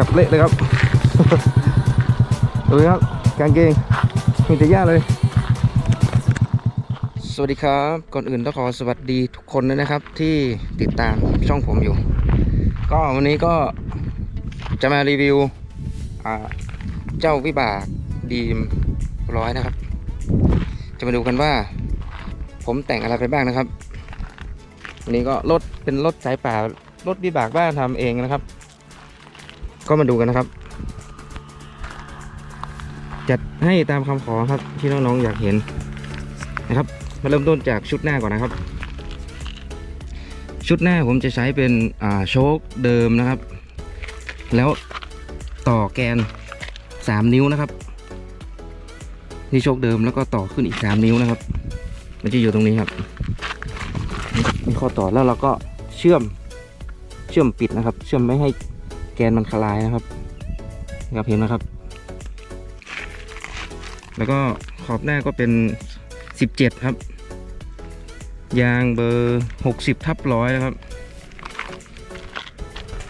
แบบเละเลยครับดูครับกางเกงมีแต่หญ้าเลย สวัสดีครับ ก่อนอื่นต้องขอสวัสดีทุกคนด้วยนะครับ ที่ติดตามช่องผมอยู่ ก็วันนี้ก็จะมารีวิวเจ้าวิบากดีมร้อยนะครับ จะมาดูกันว่า ผมแต่งอะไรไปบ้างนะครับวันนี้ก็รถเป็นรถสายป่ารถวิบากบ้านทำเองนะครับ ก็มาดูกันนะครับ จัดให้ตามคำขอครับที่น้องๆอยากเห็นนะครับ มาเริ่มต้นจากชุดหน้าก่อนนะครับ ชุดหน้าผมจะใช้เป็นอ่าโชคเดิมนะครับ แล้วต่อแกน 3 นิ้วนะครับนี่โชคเดิมแล้วก็ต่อขึ้นอีก 3 นิ้วนะครับ มันจะอยู่ตรงนี้ครับมีข้อต่อแล้วเราก็เชื่อมเชื่อมปิดนะครับ เชื่อมไม่ให้ กนมันคลายนะครับนะครับเห็นไหมครับ แล้วก็ขอบหน้าก็เป็น17ครับ ยางเบอร์60ทับร้อยนะครับ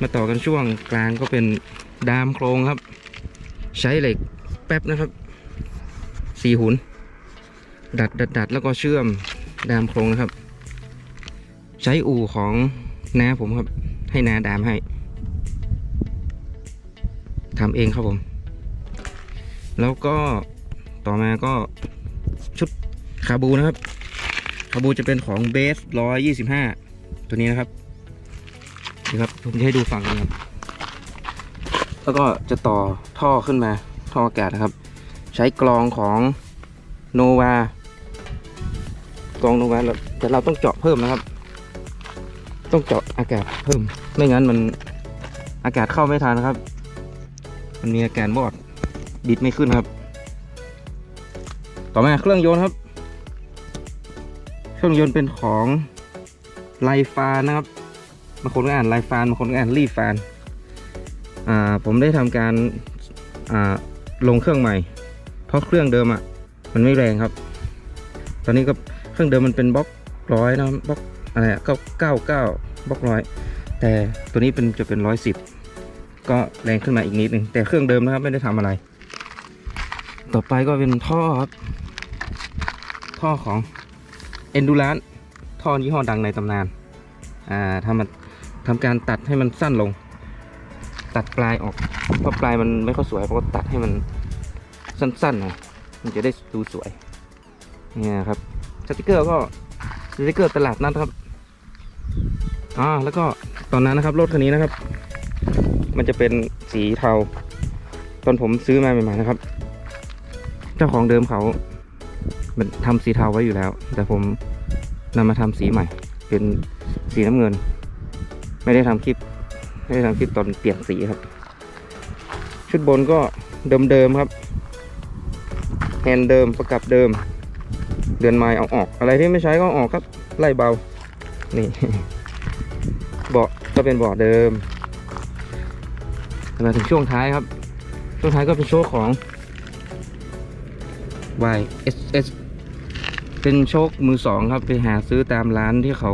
มาต่อกันช่วงกลางก็เป็นดามโครงครับ ใช้เหล็กแป๊บนะครับสี่หุน ดัดดัดดัดแล้วก็เชื่อมดามโครงนะครับ ใช้อู่ของน้าผมครับ ให้น้าดามให้ ทำเองครับผม แล้วก็ต่อมาก็ชุดคาบูนะครับคาบูจะเป็นของเบสร้อยยี่สิบห้าตัวนี้นะครับนี่ครับผมจะให้ดูฝั่งนี้ครับ แล้วก็จะต่อท่อขึ้นมาท่ออากาศนะครับ ใช้กรองของโนวากรองโนวาแต่เราต้องเจาะเพิ่มนะครับ ต้องเจาะอากาศเพิ่ม ไม่งั้นมันอากาศเข้าไม่ทันนะครับ มันมีอาการบอดบิดไม่ขึ้นครับ ต่อมาเครื่องยนต์ครับ เครื่องยนต์เป็นของไลฟานนะครับบางคนก็อ่านไลฟานบางคนก็อ่านรีฟานอ่าผมได้ทำการอ่าลงเครื่องใหม่ เพราะเครื่องเดิมอะมันไม่แรงครับ ตอนนี้ก็เครื่องเดิมมันเป็นบล็อกร้อยนะบล็อกอะไรอะเก้าเก้าเก้าบล็อกร้อยแต่ตัวนี้เป็นจะเป็นร้อยสิบ ก็แรงขึ้นมาอีกนิดหนึ่งแต่เครื่องเดิมนะครับไม่ได้ทำอะไร ต่อไปก็เป็นท่อครับ ท่อของ Endurance ท่อยี่ห้อดังในตำนานอ่าทำมันทำการตัดให้มันสั้นลง ตัดปลายออกเพราะปลายมันไม่ค่อยสวยเพราะตัดให้มันสั้นๆหน่อยมันจะได้ดูสวยเนี่ยครับสติกเกอร์ก็สติกเกอร์ตลาดนัดครับอ่าแล้วก็ตอนนั้นนะครับรถคันนี้นะครับ มันจะเป็นสีเทา ตอนผมซื้อมาใหม่ๆนะครับ เจ้าของเดิมเขามันทำสีเทาไว้อยู่แล้ว แต่ผมนำมาทำสีใหม่ เป็นสีน้ำเงิน ไม่ได้ทำคลิปไม่ได้ทำคลิปตอนเปลี่ยนสีครับ ชุดบนก็เดิมๆครับแฮนด์เดิมประกับเดิม เดือนไม้เอาออก อะไรที่ไม่ใช้ก็อออกครับ ไล่เบา นี่ เบาะก็เป็นเบาะเดิม มาถึงช่วงท้ายครับ ช่วงท้ายก็เป็นโชว์ของ YSS เป็นโชคมือสองครับ ไปหาซื้อตามร้านที่เขา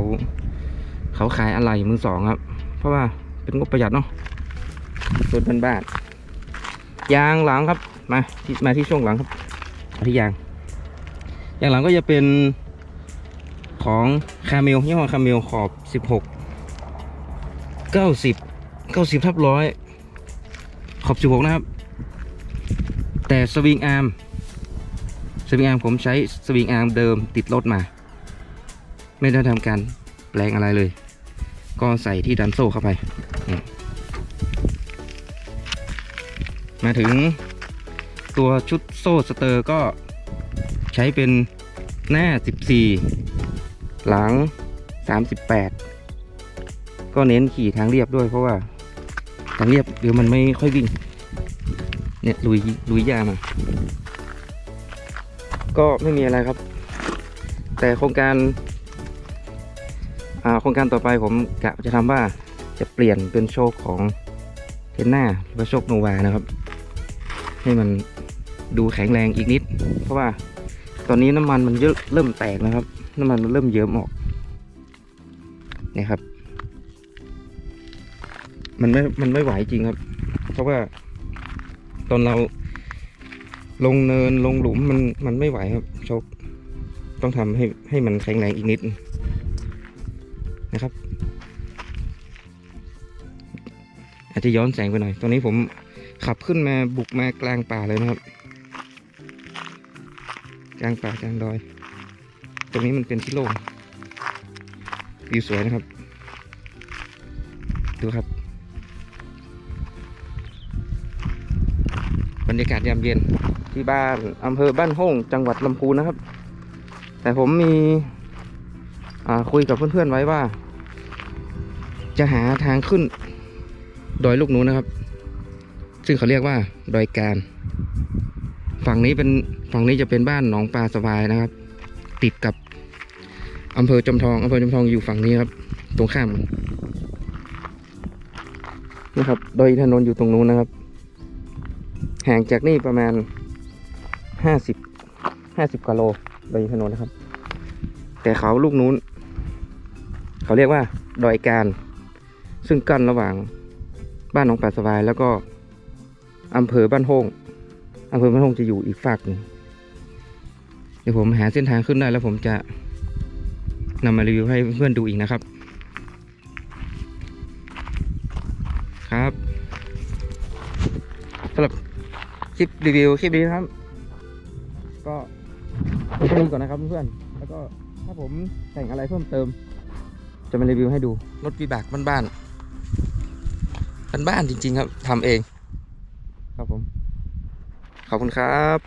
เขาขายอะไหล่มือสองครับ เพราะว่าเป็นงบประหยัดเนาะส่วนบ้านๆยางหลังครับมาที่มาที่ช่วงหลังครับที่ยางยางหลังก็จะเป็นของคาเมลยี่ห้อคาเมลขอบ16 90 90ทับร้อย ขอบ 16 นะครับ แต่สวิงอาร์มสวิงอาร์มผมใช้สวิงอาร์มเดิมติดรถมา ไม่ได้ทำการแปลงอะไรเลย ก็ใส่ที่ดันโซ่เข้าไป มาถึงตัวชุดโซ่สเตอร์ก็ใช้เป็นหน้า 14 หลัง 38 ก็เน้นขี่ทางเรียบด้วยเพราะว่า ทางเรียบเดี๋ยวมันไม่ค่อยวิ่ง เนี่ยลุยลุยยามา ก็ไม่มีอะไรครับ แต่โครงการอ่าโครงการต่อไปผมกะจะทำว่าจะเปลี่ยนเป็นโชคของเทนน่าหรือว่าโชคโนวานะครับ ให้มันดูแข็งแรงอีกนิด เพราะว่าตอนนี้น้ำมันมันเยอะเริ่มแตกนะครับ น้ำมันมันเริ่มเยิ้มออกนี่ครับ มันไม่ มันไม่ไหวจริงครับ เพราะว่าตอนเราลงเนินลงหลุมมันมันไม่ไหวครับโชคต้องทำให้ให้มันแข็งแรงอีกนิดนะครับ อาจจะย้อนแสงไปหน่อย ตอนนี้ผมขับขึ้นมาบุกมากลางป่าเลยนะครับ กลางป่ากลางดอย ตรงนี้มันเป็นที่โล่งวิวสวยนะครับ ดูครับ รรยากาศยามเย็นที่บ้านอำเภอบ้านห้องจังหวัดลำพูนนะครับ แต่ผมมีคุยกับเพื่อนๆไว้ว่า จะหาทางขึ้นดอยลูกหนูนะครับ ซึ่งเขาเรียกว่าดอยการ ฝั่งนี้เป็นฝั่งนี้จะเป็นบ้านหนองปลาสบายนะครับ ติดกับอำเภอจอมทองอำเภอจอมทองอยู่ฝั่งนี้ครับ ตรงข้ามนะครับ ดอยอินนนท์อยู่ตรงนู้นนะครับ ห่างจากนี่ประมาณห้าสิบห้าสิบกิโลดอยอินทนนท์นะครับ แต่เขาลูกนู้น เขาเรียกว่าดอยการ ซึ่งกั้นระหว่างบ้านหนองปลาสบายแล้วก็อำเภอบ้านโฮงอำเภอบ้านโฮงจะอยู่อีกฝากหนึ่งเดี๋ยวผมหาเส้นทางขึ้นได้แล้วผมจะนำมารีวิวให้เพื่อนๆดูอีกนะครับ ครับสำหรับ ลิปรีวิวคลิปนี้นะครับ ก็เป็นแค่นี้ก่อนนะครับเพื่อนๆแล้วก็ถ้าผมแต่งอะไรเพิ่มเติม จะมารีวิวให้ดูรถวีบากบ้านๆบ้านๆจริง ๆ ครับทำเอง ครับผม ขอบคุณครับ